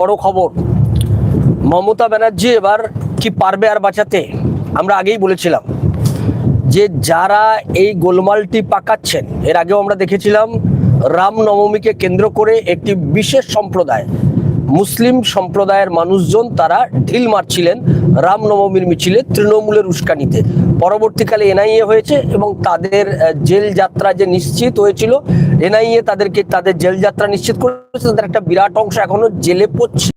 বড় খবর। মমতা ব্যানার্জি এবার কি পারবে আর বাঁচাতে? আমরা আগেই বলেছিলাম যে যারা এই গোলমালটি পাকাচ্ছেন, এর আগেও আমরা দেখেছিলাম রামনবমীকে কেন্দ্র করে একটি বিশেষ সম্প্রদায়, মুসলিম সম্প্রদায়ের মানুষজন তারা ঢিল মারছিলেন রামনবমীর মিছিলে তৃণমূলের উস্কানিতে। পরবর্তীকালে এনআইএ হয়েছে এবং তাদের জেল যাত্রা যে নিশ্চিত হয়েছিল এনআইএ তাদেরকে তাদের জেল যাত্রা নিশ্চিত করেছে, তাদের একটা বিরাট অংশ এখনও জেলে পড়ছে।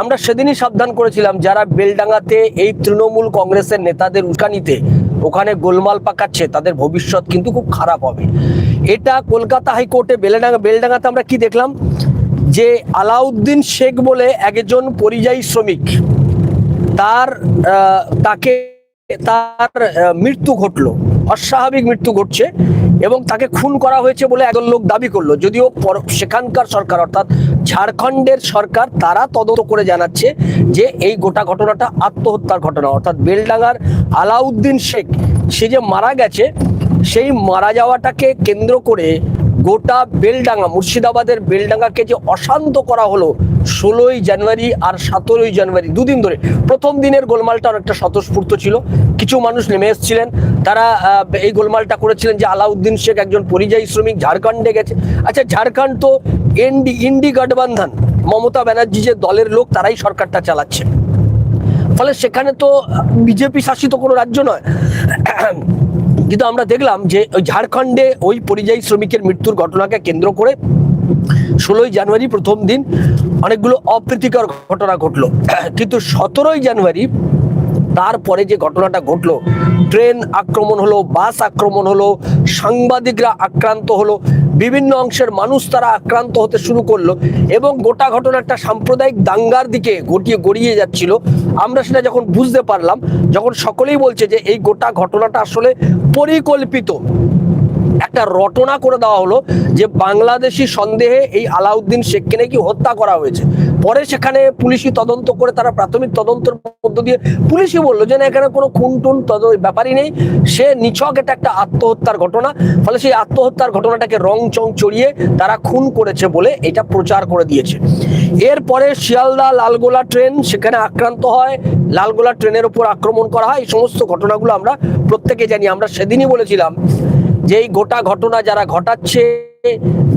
আমরা সেদিনই সাবধান করেছিলাম, যারা বেলডাঙ্গাতে এই তৃণমূল কংগ্রেসের নেতাদের উস্কানিতে ওখানে গোলমাল পাকাচ্ছে, তাদের ভবিষ্যৎ কিন্তু খুব খারাপ হবে। এটা কলকাতা হাইকোর্টে বেলডাঙ্গা, বেলডাঙ্গাতে আমরা কি দেখলাম? যে আলাউদ্দিন শেখ বলে একজন পরিযায়ী শ্রমিক, তার তাকে, তার মৃত্যু ঘটলো, অস্বাভাবিক মৃত্যু ঘটছে। এবং তাকে খুন করা হয়েছে বলে একজন লোক দাবি করল। যদিও সেখানকার সরকার, অর্থাৎ ঝাড়খণ্ডের সরকার, তারা তদন্ত করে জানাচ্ছে যে এই গোটা ঘটনাটা আত্মহত্যার ঘটনা। অর্থাৎ বেলডাঙ্গার আলাউদ্দিন শেখ, সে যে মারা গেছে, সেই মারা যাওয়াটাকে কেন্দ্র করে গোটা বেলডাঙ্গা, মুর্শিদাবাদের বেলডাঙ্গাকে যে অশান্ত করা হলো ষোলোই জানুয়ারি আর সতেরোই জানুয়ারি, দুদিন ধরে। প্রথম দিনের গোলমালটা অনেকটা স্বতঃস্ফূর্ত ছিল। কিছু মানুষ নেমে এসেছিলেন। তারা এই গোলমালটা করেছিলেন যে আলাউদ্দিন শেখ একজন পরিযায়ী শ্রমিক ঝাড়খণ্ডে গেছে। আচ্ছা ঝাড়খণ্ড তো এনডি, ইন্ডি গঠবন্ধন, মমতা ব্যানার্জি যে দলের লোক, তারাই সরকারটা চালাচ্ছে। ফলে সেখানে তো বিজেপি শাসিত কোনো রাজ্য নয়। কিন্তু আমরা দেখলাম যে ওই ঝাড়খণ্ডে ওই পরিযায়ী শ্রমিকের মৃত্যুর ঘটনাকে কেন্দ্র করে ষোলোই জানুয়ারি প্রথম দিন অনেকগুলো অপ্রীতিকর ঘটনা ঘটলো। কিন্তু সতেরোই জানুয়ারি তারপরে যে ঘটনাটা ঘটলো, ট্রেন আক্রমণ হলো, বাস আক্রমণ হলো, সাংবাদিকরা আক্রান্ত হলো, বিভিন্ন অংশের মানুষ তারা আক্রান্ত হতে শুরু করল এবং গোটা ঘটনা একটা সাম্প্রদায়িক দাঙ্গার দিকে গটিয়ে গড়িয়ে যাচ্ছিল। আমরা সেটা যখন বুঝতে পারলাম, যখন সকলেই বলছে যে এই গোটা ঘটনাটা আসলে পরিকল্পিত একটা রটনা করে দেওয়া হলো যে বাংলাদেশি সন্দেহে এই আলাউদ্দিন শেখকে নাকি হত্যা করা হয়েছে। পরে সেখানে পুলিশি তদন্ত করে তারা প্রাথমিক তদন্তের মধ্য দিয়ে পুলিশই বলল যে না, এখানে কোনো খুন টুন ব্যাপারই নেই। সে নিছক, এটা একটা আত্মহত্যার ঘটনা। ফলে সেই আত্মহত্যার ঘটনাটাকে রং চং চড়িয়ে তারা খুন করেছে বলে এটা প্রচার করে দিয়েছে। এরপরে শিয়ালদা লালগোলা ট্রেন সেখানে আক্রান্ত হয়। লালগোলা ট্রেনের উপর আক্রমণ করা হয়। এই সমস্ত ঘটনাগুলো আমরা প্রত্যেকে জানি। আমরা সেদিনই বলেছিলাম যে এই গোটা ঘটনা যারা ঘটাচ্ছে,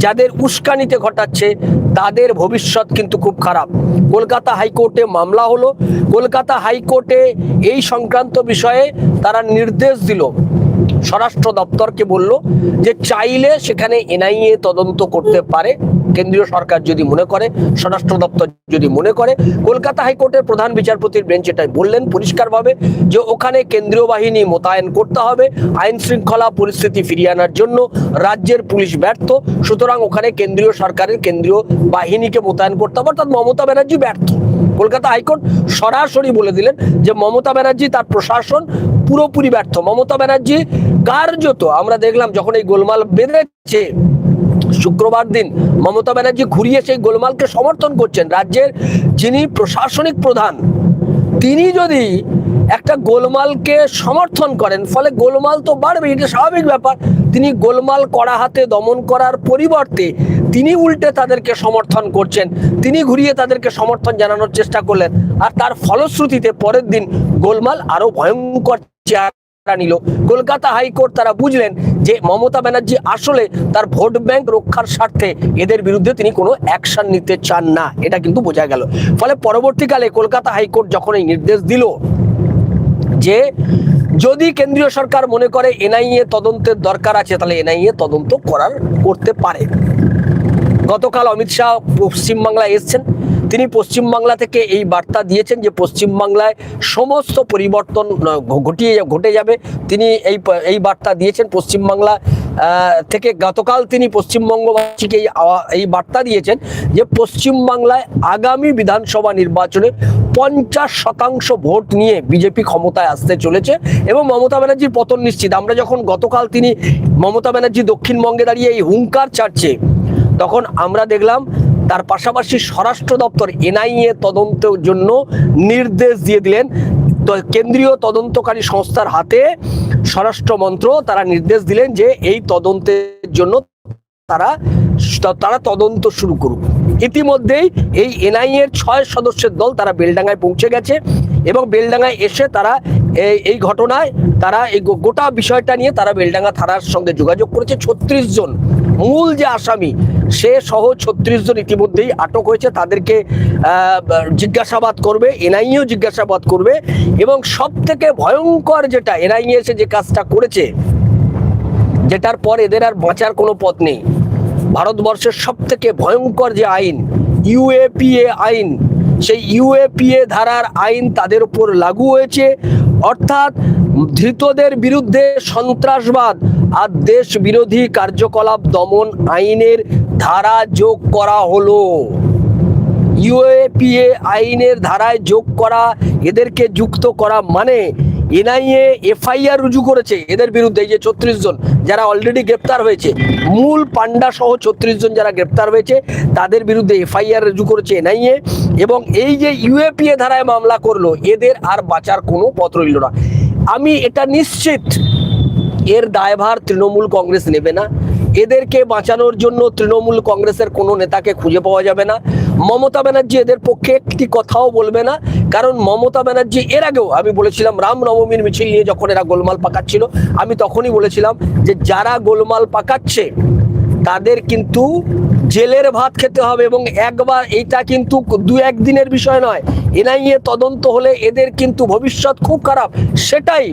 যাদের উস্কানিতে ঘটাচ্ছে, তাদের ভবিষ্যৎ কিন্তু খুব খারাপ। কলকাতা হাইকোর্টে মামলা হলো। কলকাতা হাইকোর্টে এই সংক্রান্ত বিষয়ে তারা নির্দেশ দিল। স্বরাষ্ট্র দপ্তরকে বলল যে চাইলে সেখানে এনআইএ তদন্ত করতে পারে। কেন্দ্রীয় সরকার যদি মনে করে, স্বরাষ্ট্র দপ্তর যদি মনে করে, কলকাতা হাইকোর্টের প্রধান বিচারপতির বেঞ্চ এটাই বললেন পরিষ্কারভাবে যে ওখানে কেন্দ্রীয় বাহিনী মোতায়েন করতে হবে আইন শৃঙ্খলা পরিস্থিতি ফিরিয়ে আনার জন্য রাজ্যের পুলিশ ব্যর্থ, সুতরাং ওখানে কেন্দ্রীয় সরকারের কেন্দ্রীয় বাহিনীকে মোতায়েন করতে হবে, অর্থাৎ মমতা ব্যানার্জি ব্যর্থ। কলকাতা হাইকোর্ট সরাসরি বলে দিলেন যে মমতা ব্যানার্জি তার প্রশাসন পুরোপুরি ব্যর্থ। মমতা ব্যানার্জি কার্যত, আমরা দেখলাম যখন এই গোলমাল বেঁধেছে, শুক্রবার দিন মমতা ব্যানার্জি ঘুরিয়ে সেই গোলমালকে সমর্থন করছেন রাজ্যের যিনি প্রশাসনিক প্রধান, তিনি যদি একটা গোলমালকে সমর্থন করেন, ফলে গোলমাল তো বাড়বে এটা স্বাভাবিক ব্যাপার। তিনি গোলমাল করা হাতে দমন করার পরিবর্তে তিনি উল্টে তাদেরকে সমর্থন করছেন, তিনি ঘুরিয়ে তাদেরকে সমর্থন জানানোর চেষ্টা করলেন। আর তার ফলশ্রুতিতে পরের দিন গোলমাল আরও ভয়ঙ্কর চেহারা নিল। কলকাতা হাইকোর্ট তারা বুঝলেন যে মমতা ব্যানার্জি আসলে তার ভোট ব্যাংক রক্ষার স্বার্থে এদের বিরুদ্ধে তিনি কোনো অ্যাকশন নিতে চান না, এটা কিন্তু বোঝা গেল। ফলে পরবর্তীকালে কলকাতা হাইকোর্ট যখন এই নির্দেশ দিল যে যদি কেন্দ্রীয় সরকার মনে করে এনআইএ তদন্তের দরকার আছে, তাহলে এনআইএ তদন্ত করার করতে পারে। গতকাল অমিত শাহ পশ্চিমবাংলায় এসছেন। তিনি পশ্চিমবাংলা থেকে এই বার্তা দিয়েছেন যে পশ্চিমবাংলায় সমস্ত পরিবর্তন ঘটিয়ে ঘটে যাবে। তিনি এই এই বার্তা দিয়েছেন পশ্চিমবাংলা থেকে গতকাল তিনি পশ্চিমবঙ্গবাসীকে এই বার্তা দিয়েছেন যে পশ্চিমবাংলায় আগামী বিধানসভা নির্বাচনে পঞ্চাশ শতাংশ ভোট নিয়ে বিজেপি ক্ষমতায় আসতে চলেছে এবং মমতা ব্যানার্জির পতন নিশ্চিত। আমরা যখন গতকাল তিনি মমতা ব্যানার্জি দক্ষিণবঙ্গে দাঁড়িয়ে এই হুঙ্কার ছাড়ছে, তখন আমরা দেখলাম তার পাশাপাশি স্বরাষ্ট্র দপ্তর এনআইএ তদন্তের জন্য নির্দেশ দিয়ে দিলেন। কেন্দ্রীয় তদন্তকারী সংস্থার হাতে স্বরাষ্ট্র মন্ত্র তারা নির্দেশ দিলেন যে এই তদন্তের জন্য তারা তারা তদন্ত শুরু করুক। ইতিমধ্যেই এই এনআইএ এর ছয় সদস্যের দল তারা বেলডাঙ্গায় পৌঁছে গেছে এবং বেলডাঙ্গায় এসে তারা এই ঘটনায় তারা এই গোটা বিষয়টা নিয়ে তারা বেলডাঙ্গা থানার সঙ্গে যোগাযোগ করেছে। ছত্রিশ জন, মূল যে আসামি, সে সহ ছত্রিশ জন ইতিমধ্যেই আটক হয়েছে। তাদেরকে জিজ্ঞাসাবাদ করবে, এনআইএও জিজ্ঞাসাবাদ করবে এবং সব থেকে ভয়ঙ্কর যেটা, এনআইএ এসে যে কাজটা করেছে, যেটার পর এদের আর বাঁচার কোনো পথ নেই। ভারতবর্ষের সব থেকে ভয়ঙ্কর যে আইন, ইউএপিএ আইন, সেই ইউএপিএ ধারার আইন তাদের উপর লাগু হয়েছে। অর্থাৎ ধৃতদের বিরুদ্ধে সন্ত্রাসবাদ আর দেশ বিরোধী কার্যকলাপ দমন আইনের ধারা যোগ করা হলো। ইউএপিএ আইনের ধারায় যোগ করা এদেরকে যুক্ত করা মানে এনআইএ, এফআইআর রুজু করেছে এদের বিরুদ্ধে এই যে ছত্রিশ জন যারা অলরেডি গ্রেপ্তার হয়েছে। মূল পান্ডা সহ ছত্রিশ জন যারা গ্রেপ্তার হয়েছে, তাদের বিরুদ্ধে এফআইআর রুজু করেছে এনআইএ এবং এই যে ইউএপিএ ধারায় মামলা করল, এদের আর বাঁচার কোনো পথ রইল না। আমি এটা নিশ্চিত, এর দায়ভার তৃণমূল কংগ্রেস নেবে না। এদেরকে বাঁচানোর জন্য তৃণমূল কংগ্রেসের কোনো নেতাকে খুঁজে পাওয়া যাবে না। মমতা ব্যানার্জি এদের পক্ষে একটি কথাও বলবে না। কারণ মমতা ব্যানার্জি এর আগেও আমি বলেছিলাম রাম নবমীর মিছিল নিয়ে যখন এরা গোলমাল পাকাচ্ছিল, আমি তখনই বলেছিলাম যে যারা গোলমাল পাকাচ্ছে, তাদের কিন্তু জেলের ভাত খেতে হবে এবং একবার এইটা কিন্তু দু একদিনের বিষয় নয়। এনআইএ তদন্ত হলে এদের কিন্তু ভবিষ্যৎ খুব খারাপ। সেটাই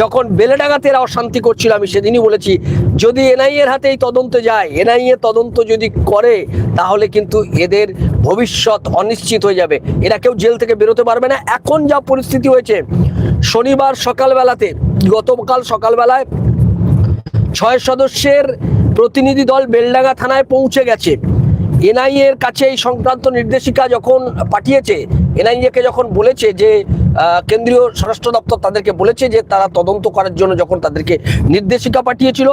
যখন বেলেডাঙ্গাতে এরা অশান্তি করছিল, আমি সেদিনই বলেছি, যদি এনআইএর হাতে এই তদন্ত যায়, এনআইএ তদন্ত যদি করে, তাহলে কিন্তু এদের ভবিষ্যৎ অনিশ্চিত হয়ে যাবে। এরা কেউ জেল থেকে বেরোতে পারবে না। এখন যা পরিস্থিতি হয়েছে, শনিবার সকালবেলাতে, গতকাল সকালবেলায় ছয় সদস্যের প্রতিনিধি দল বেলডাঙ্গা থানায় পৌঁছে গেছে। এনআইএর কাছে এই সংক্রান্ত নির্দেশিকা যখন পাঠিয়েছে এনআইএ কে যখন বলেছে যে কেন্দ্রীয় স্বরাষ্ট্র দপ্তর তাদেরকে বলেছে যে তারা তদন্ত করার জন্য যখন তাদেরকে নির্দেশিকা পাঠিয়েছিল,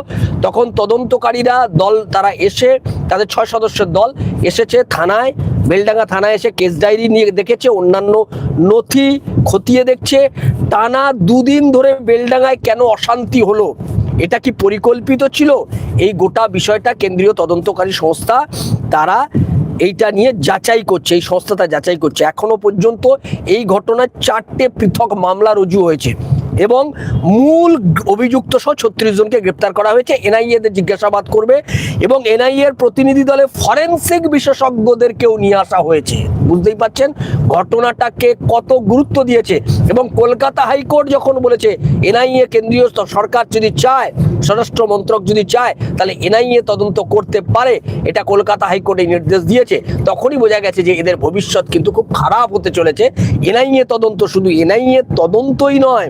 তখন তদন্তকারীরা দল, তারা এসে, তাদের ছয় সদস্যের দল এসেছে থানায়, বেলডাঙ্গা থানায় এসে কেস ডায়েরি নিয়ে দেখেছে, অন্যান্য নথি খতিয়ে দেখছে। টানা দুদিন ধরে বেলডাঙ্গায় কেন অশান্তি হলো? এটা কি পরিকল্পিত ছিল? এই গোটা বিষয়টা কেন্দ্রীয় তদন্তকারী সংস্থা, তারা এইটা নিয়ে যাচাই করছে, এই সংস্থাটা যাচাই করছে। এখনও পর্যন্ত এই ঘটনায় চারটে পৃথক মামলা রুজু হয়েছে। এবং মূল অভিযুক্ত সহ ছত্রিশ জনকে গ্রেপ্তার করা হয়েছে। এনআইএ দের জিজ্ঞাসাবাদ করবে এবং এনআইএ এর প্রতিনিধি দলে ফরেনসিক বিশেষজ্ঞদেরকেও নিয়ে আসা হয়েছে। বুঝতেই পাচ্ছেন? ঘটনাটাকে কত গুরুত্ব দিয়েছে এবং কলকাতা হাইকোর্ট যখন বলেছে এনআইএ কেন্দ্রীয় সরকার যদি চায়, স্বরাষ্ট্র মন্ত্রক যদি চায়, তাহলে এনআইএ তদন্ত করতে পারে। এটা কলকাতা হাইকোর্টে নির্দেশ দিয়েছে। তখনই বোঝা গেছে যে এদের ভবিষ্যৎ কিন্তু খুব খারাপ হতে চলেছে। এনআইএ তদন্ত শুধু এনআইএ তদন্তই নয়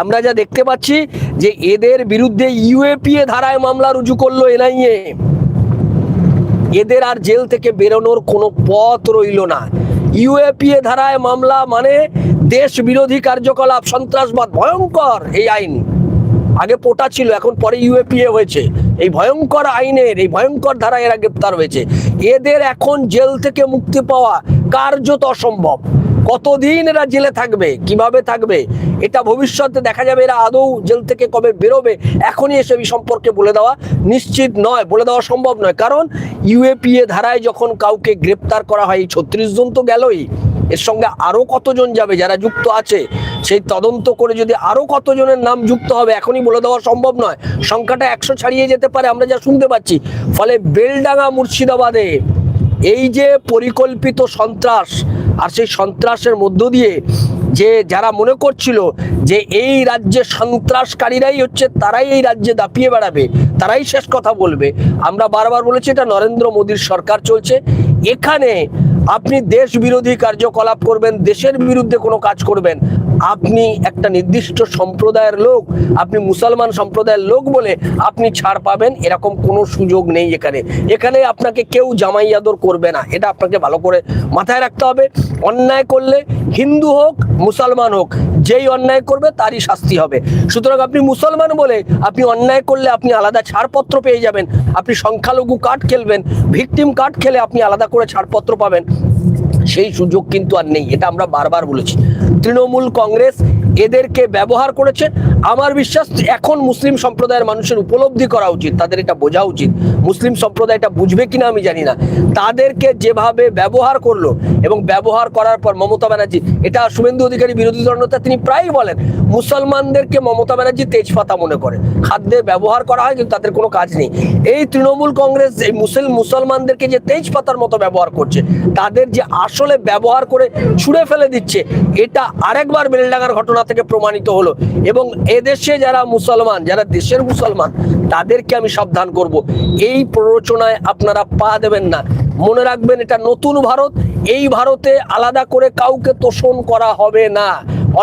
আমরা যা দেখতে পাচ্ছি যে এদের বিরুদ্ধে ইউএপিএ ধারায় মামলা রুজু করল এনআইএ। এদের আর জেল থেকে বেরোনোর কোনো পথ রইল না। ইউএপিএ ধারায় মামলা মানে দেশ বিরোধী কার্যকলাপ, সন্ত্রাসবাদ, ভয়ঙ্কর এই আইন। আগে পোটা ছিল, এখন পরে ইউএপিএ হয়েছে। এই ভয়ঙ্কর আইনের, এই ভয়ঙ্কর ধারায় এরা গ্রেপ্তার হয়েছে। এদের এখন জেল থেকে মুক্তি পাওয়া কার্যত অসম্ভব। কতদিন এরা জেলে থাকবে, কীভাবে থাকবে, এটা ভবিষ্যতে দেখা যাবে এরা আদৌ জেল থেকে কবে বেরোবে, এখনই এসব সম্পর্কে বলে দেওয়া নিশ্চিত নয়, বলে দেওয়া সম্ভব নয়। কারণ ইউএপিএ ধারায় যখন কাউকে গ্রেপ্তার করা হয় ছত্রিশ জন তো গেলই। এর সঙ্গে আরও কতজন যাবে, যারা যুক্ত আছে, সেই তদন্ত করে যদি আরও কতজনের নাম যুক্ত হবে, এখনই বলে দেওয়া সম্ভব নয়। সংখ্যাটা একশো ছাড়িয়ে যেতে পারে, আমরা যা শুনতে পাচ্ছি। ফলে বেলডাঙ্গা মুর্শিদাবাদে এই যে পরিকল্পিত সন্ত্রাস আর সেই সন্ত্রাসের মধ্য দিয়ে যে যারা মনে করছিল যে এই রাজ্যে সন্ত্রাসকারীরাই হচ্ছে, তারাই এই রাজ্যে দাপিয়ে বেড়াবে, তারাই শেষ কথা বলবে। আমরা বারবার বলেছি, এটা নরেন্দ্র মোদীর সরকার চলছে। এখানে আপনি দেশ বিরোধী কার্যকলাপ করবেন, দেশের বিরুদ্ধে কোনো কাজ করবেন। আপনি একটা নির্দিষ্ট সম্প্রদায়ের লোক, আপনি মুসলমান সম্প্রদায়ের লোক বলে আপনি ছাড় পাবেন, এরকম কোনো সুযোগ নেই এখানে। এখানে আপনাকে কেউ জামাই আদর করবে না, এটা আপনাকে ভালো করে মাথায় রাখতে হবে। অন্যায় করলে হিন্দু হোক, মুসলমান হোক, যেই অন্যায় করবে তারই শাস্তি হবে। সুতরাং আপনি মুসলমান বলে আপনি অন্যায় করলে আপনি আলাদা ছাড়পত্র পেয়ে যাবেন, আপনি সংখ্যালঘু কার্ড খেলবেন, ভিকটিম কার্ড খেলে আপনি আলাদা করে ছাড়পত্র পাবেন। সেই সুযোগ কিন্তু আর নেই এটা আমরা বারবার বলেছি। তৃণমূল কংগ্রেস এদেরকে ব্যবহার করেছে আমার বিশ্বাস, এখন মুসলিম সম্প্রদায়ের মানুষের উপলব্ধি করা উচিত, তাদের এটা বোঝা উচিত। মুসলিম সম্প্রদায় এটা বুঝবে কিনা আমি জানি না। তাদেরকে যেভাবে ব্যবহার করল এবং ব্যবহার করার পর মমতা ব্যানার্জি, এটা শুভেন্দু অধিকারী বিরোধী দলনেতা তিনি প্রায়ই বলেন, মুসলমানদেরকে মমতা ব্যানার্জি তেজপাতা মনে করে। খাদ্যে ব্যবহার করা হয় কিন্তু তাদের কোনো কাজ নেই। এই তৃণমূল কংগ্রেস, এই মুসলিম মুসলমানদেরকে যে তেজপাতার মতো ব্যবহার করছে, তাদের যে আসলে ব্যবহার করে ছুঁড়ে ফেলে দিচ্ছে, এটা আরেকবার বেলডাঙ্গার ঘটনা থেকে প্রমাণিত হলো এবং এদেশে যারা মুসলমান, যারা দেশের মুসলমান, তাদেরকে আমি সাবধান করব। এই প্ররোচনায় আপনারা পা দেবেন না। মনে রাখবেন এটা নতুন ভারত, এই ভারতে আলাদা করে কাউকে তোষণ করা হবে না।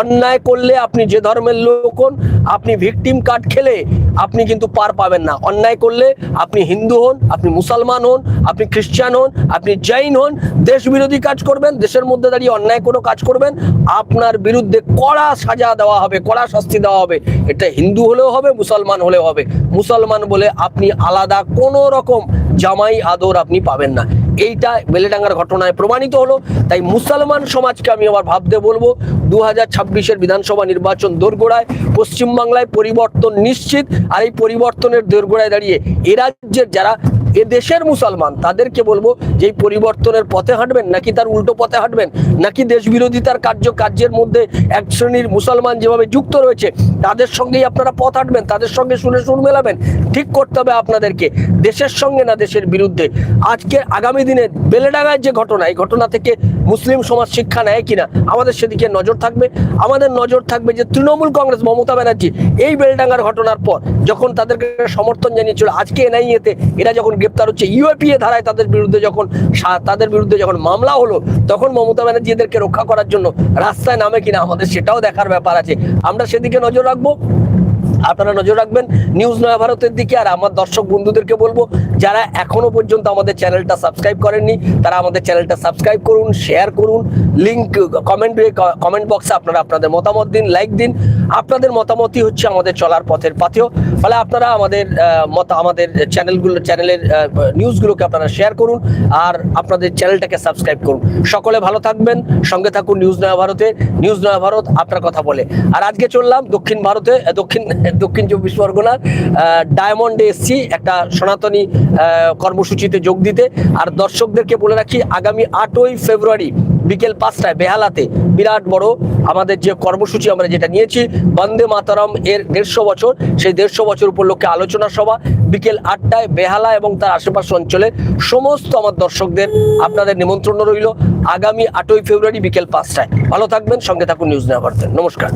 অন্যায় করলে আপনি যে ধর্মের লোক হন, আপনি ভিকটিম কার্ড খেলে আপনি কিন্তু পার পাবেন না। অন্যায় করলে আপনি হিন্দু হন, আপনি মুসলমান হন, আপনি খ্রিস্টান হন, আপনি জৈন হন দেশ বিরোধী কাজ করবেন, দেশের মধ্যে দাঁড়িয়ে অন্যায় কোনো কাজ করবেন, আপনার বিরুদ্ধে কড়া সাজা দেওয়া হবে, কড়া শাস্তি দেওয়া হবে। এটা হিন্দু হলেও হবে, মুসলমান হলেও হবে। মুসলমান বলে আপনি আলাদা কোনো রকম জামাই আদর আপনি পাবেন না। এইটা বেলেডাঙ্গার ঘটনায় প্রমাণিত হলো। তাই মুসলমান সমাজকে আমি আবার ভাবতে বলব দু হাজার ছাব্বিশের বিধানসভা নির্বাচন দোরগোড়ায় পশ্চিমবাংলায় পরিবর্তন নিশ্চিত, আর এই পরিবর্তনের দোরগোড়ায় দাঁড়িয়ে এ রাজ্যের যারা, এ দেশের মুসলমান, তাদেরকে বলব যে পরিবর্তনের পথে হাঁটবেন, নাকি তার উল্টো পথে হাঁটবেন, নাকি দেশ বিরোধিতার কার্য, কার্যের মধ্যে এক শ্রেণির মুসলমান যেভাবে যুক্ত রয়েছে, তাদের সঙ্গেই আপনারা পথ হাঁটবেন, তাদের সঙ্গে শুনে শুন মেলাবেন, ঠিক করতে হবে আপনাদেরকে, দেশের সঙ্গে না দেশের বিরুদ্ধে। আজকে আগামী দিনে বেলেডাঙ্গার যে ঘটনা, এই ঘটনা থেকে মুসলিম সমাজ শিক্ষা নেয় কিনা, আমাদের সেদিকে নজর থাকবে। আমাদের নজর থাকবে যে তৃণমূল কংগ্রেস, মমতা ব্যানার্জি এই বেলডাঙ্গার ঘটনার পর যখন তাদেরকে সমর্থন জানিয়েছিল, আজকে এনআইএতে এরা যখন গ্রেপ্তার হচ্ছে, ইউএপিএ ধারায় তাদের বিরুদ্ধে যখন তাদের বিরুদ্ধে যখন মামলা হলো, তখন মমতা ব্যানার্জি এদেরকে রক্ষা করার জন্য রাস্তায় নামে কিনা, আমাদের সেটাও দেখার ব্যাপার আছে। আমরা সেদিকে নজর রাখব। আপনারা নজর রাখবেন নিউজ নয়া ভারতের দিকে। আর আমার দর্শক বন্ধুদেরকে বলব, যারা এখনও পর্যন্ত আমাদের চ্যানেলটা সাবস্ক্রাইব করেননি, তারা আমাদের চ্যানেলটা সাবস্ক্রাইব করুন, শেয়ার করুন লিঙ্ক কমেন্ট কমেন্ট বক্সে আপনারা আপনাদের মতামত দিন লাইক দিন। আপনাদের মতামতই হচ্ছে আমাদের চলার পথের পাথেয় ফলে আপনারা আমাদের মত, আমাদের চ্যানেলগুলো, চ্যানেলের নিউজগুলোকে আপনারা শেয়ার করুন, আর আপনাদের চ্যানেলটাকে সাবস্ক্রাইব করুন। সকলে ভালো থাকবেন, সঙ্গে থাকুন নিউজ নয়া ভারতে। নিউজ নয়া ভারত আপনার কথা বলে। আর আজকে চললাম দক্ষিণ ভারতে, দক্ষিণ দক্ষিণ চব্বিশ পরগনার ডায়মন্ডে এসছি একটা সনাতনী কর্মসূচিতে যোগ দিতে। আর দর্শকদেরকে বলে রাখি, আগামী আটই ফেব্রুয়ারি বিকেল পাঁচটায় বেহালাতে বিরাট বড় আমাদের যে কর্মসূচি আমরা যেটা নিয়েছি, বন্দে মাতারম এর দেড়শো বছর। সেই দেড়শো বছর উপলক্ষে আলোচনা সভা বিকেল আটটায় বেহালা এবং তার আশেপাশ অঞ্চলে সমস্ত আমার দর্শকদের আপনাদের নিমন্ত্রণ রইল। আগামী আটই ফেব্রুয়ারি বিকেল পাঁচটায়। ভালো থাকবেন, সঙ্গে থাকুন নিউজ নেওয়া নমস্কার।